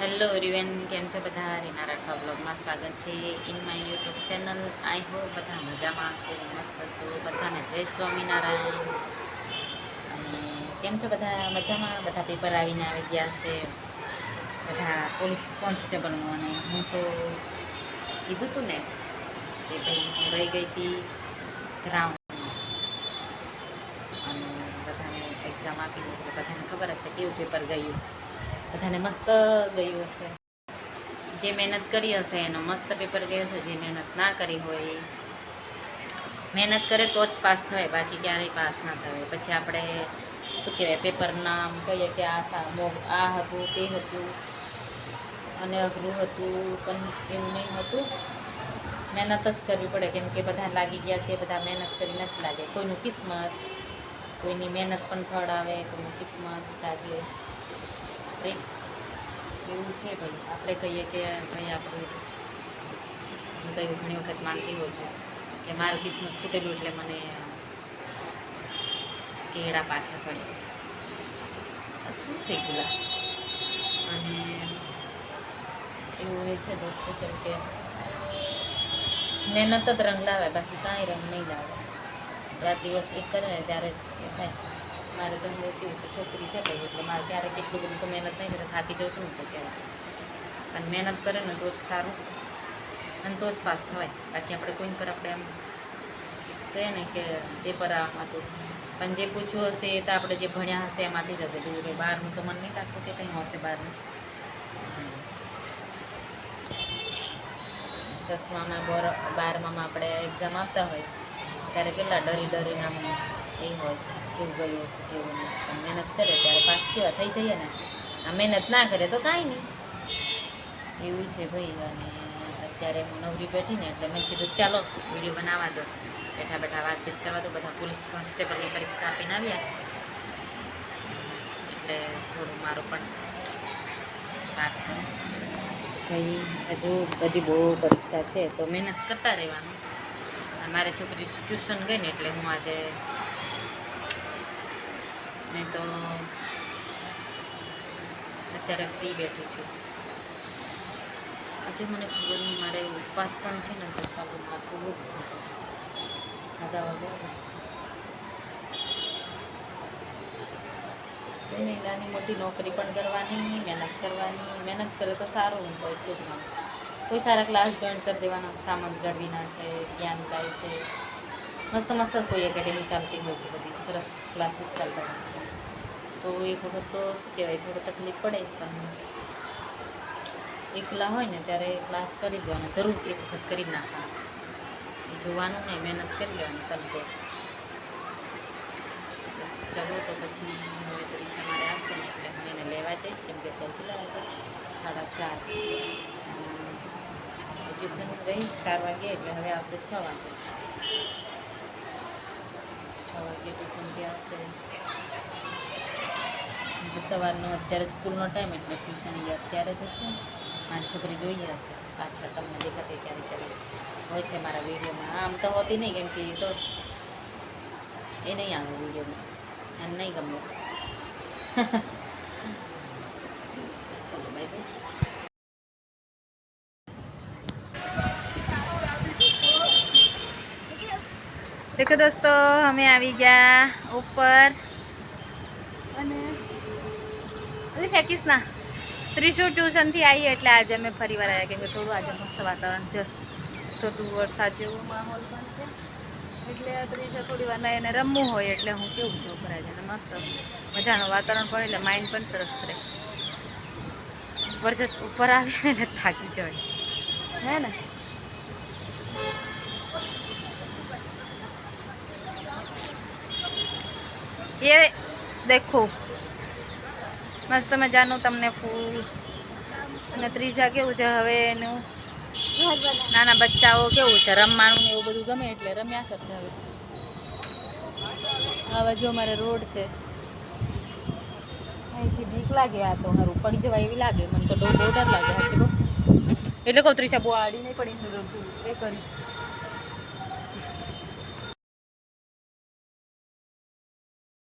Hello રિવેન કેમ છો બધા? રીના રાઠવા બ્લોગમાં સ્વાગત છે ઇન માય યુટ્યુબ ચેનલ. આઈ હો બધા મજામાં છો મસ્ત છો બધાને જય સ્વામિનારાયણ. અને કેમ છો બધા? મજામાં? બધા પેપર આવીને આવી ગયા છે. બધા પોલીસ કોન્સ્ટેબલનું અને હું તો કીધું હતું ને કે ભાઈ હું રહી ગઈ હતી ગ્રાઉન્ડમાં અને બધાને એક્ઝામ આપીને એટલે બધાને ખબર હશે કેવું પેપર ગયું. બધાને મસ્ત ગયું હશે. જે મહેનત કરી હશે, એનો મસ્ત પેપર ગયો હશે, જે મહેનત ના કરી હોય મહેનત કરે તો જ પાસ થવાય, બાકી ક્યારેય પાસ ના થવાય. પછી આપણે શું કહેવાય પેપરના આમ કહીએ કે આ સા આ હતું, તે હતું, અને અઘરું હતું, પણ એવું નહીં હતું. મહેનત જ કરવી પડે, કેમ કે બધા લાગી ગયા છે, બધા મહેનત કરી નથી લાગે. કોઈનું કિસ્મત, કોઈની મહેનત પણ ફળ આવે, કોઈનું કિસ્મત જાગે. આપણે એવું છે ભાઈ. આપણે કહીએ કે ભાઈ આપણું, હું તો એવું ઘણી વખત માનતી હોઉં છું કે મારું કિસ્મત ફૂટેલું એટલે મને કેળા પાછા પડે છે. શું થઈ ગયું અને એવું હોય છે દોસ્તો કેમ કે મહેનત જ રંગ લાવે, બાકી કાંઈ રંગ નહીં લાવે. રાત દિવસ એક કરે ને ત્યારે જ એ થાય. મારે તો હું કેવું છે, છોકરી છે ભાઈ એટલે મારે ક્યારેક એટલું બધું તો મહેનત નહીં કરે, થાકી જાઉં છું ને તો ક્યારેક અને મહેનત કરે ને તો જ સારું. અને તો જ પાસ થવાય. બાકી આપણે કોઈ પર આપણે એમ કહીએ ને કે પેપર આમાં તો. પણ જે પૂછ્યું હશે એ તો આપણે જે ભણ્યા હશે એમાંથી જ હશે. બીજું કંઈ બહારનું તો મને નહીં લાગતું કે કંઈ હશે બહારનું. દસમામાં, બોર, બારમામાં આપણે એક્ઝામ આપતા હોય. ત્યારે કેટલા ડરી ડરીને આમ એ હોય. કેવું ગયું હશે કેવું નહીં મહેનત કરે ત્યારે પાસ કેવા થઈ જઈએ ને? આ મહેનત ના કરે તો કાંઈ નહીં. એવું છે ભાઈ. અને અત્યારે હું નવરી બેઠી ને એટલે મેં કીધું, ચાલો, વીડિયો બનાવવા દો. બેઠા બેઠા વાતચીત કરવા દો. બધા પોલીસ કોન્સ્ટેબલની પરીક્ષા આપીને આવ્યા. એટલે થોડું મારું પણ વાત કરું. ભાઈ, હજુ બધી બહુ પરીક્ષા છે, તો મહેનત કરતા રહેવાનું. મારી છોકરી ટ્યુશન ગઈ ને એટલે હું આજે નહીં તો અત્યારે ફ્રી બેઠી છું. આજે મને ખબર નહીં, મારે ઉપવાસ પણ છે ને, તો સાબુ માથું બહુ દુખે છે. ખાધા વગર? નાની મોટી નોકરી પણ કરવાની, મહેનત કરવાની. મહેનત કરે તો સારું હું તો એટલું જ માનું કોઈ સારા ક્લાસ જોઈન કરી દેવાના સામંત ગઢવીના છે જ્ઞાનકાય છે. મસ્ત મસ્ત કોઈ એકેડેમી ચાલતી હોય છે બધી, સરસ ક્લાસીસ ચાલતા હોય તો એક વખત તો શું કહેવાય, થોડો તકલીફ પડે, પણ એકલા હોય ને ત્યારે ક્લાસ કરી દેવાના જરૂર એક વખત કરી નાખવા એ જોવાનું નહીં મહેનત કરી લેવાની તમે બસ ચલો તો પછી હવે ત્રીસા મારે આવશે ને, એટલે હું એને લેવા જઈશ, કેમ કે કેટલા વાગે? સાડા ચાર. ટ્યુશન ગઈ ચાર વાગે, એટલે હવે આવશે છ વાગે. છ વાગે ટ્યુશનથી આવશે. એટલે સવારનો અત્યારે સ્કૂલનો ટાઈમ એટલે ટ્યુશન એ અત્યારે જ હશે મારી છોકરી જોઈએ હશે. પાછળ તમને દેખાતી ક્યારેક ક્યારેક હોય છે મારા વિડીયોમાં. આમ તો હોતી નહીં, કેમ કે એ તો એ નહીં આવે વિડીયોમાં. અને નહીં ગમે. ચલો બાય બાય દેખો દોસ્તો અમે આવી ગયા ઉપર અને અરે ફેંકીશ ના. ત્રીસું ટ્યુશનથી આવી એટલે આજે અમે ફરી વાર આવ્યા કેમ કે થોડું આજે મસ્ત વાતાવરણ છે. થોડું વરસાદ જેવો માહોલ પણ છે. એટલે ત્રીસે થોડી વાર એને રમવું હોય એટલે હું કેવું છું ઉપર આજે. મસ્ત મજાનું વાતાવરણ પણ એટલે માઇન્ડ પણ સરસ રહે. ઉપર જ ઉપર આવીએ ને એટલે થાકી જવાય. હે ને? એ દેખો મસ્ત મજાનું તમને ફૂલ. અને ત્રીજા કેવું છે હવે એનું? નાના બચ્ચાઓ કેવું છે? રમવાનું ને એવું બધું ગમે એટલે રમ્યા કરશે હવે. હવે જો અમારે રોડ છે. અહીંથી બીક લાગે આ તો મારું પડી જવાય એવી લાગે, મને તો બહુ ડર લાગે કહું. એટલે કહું ત્રીસા બહુ આડી નહીં પડી. એ કરી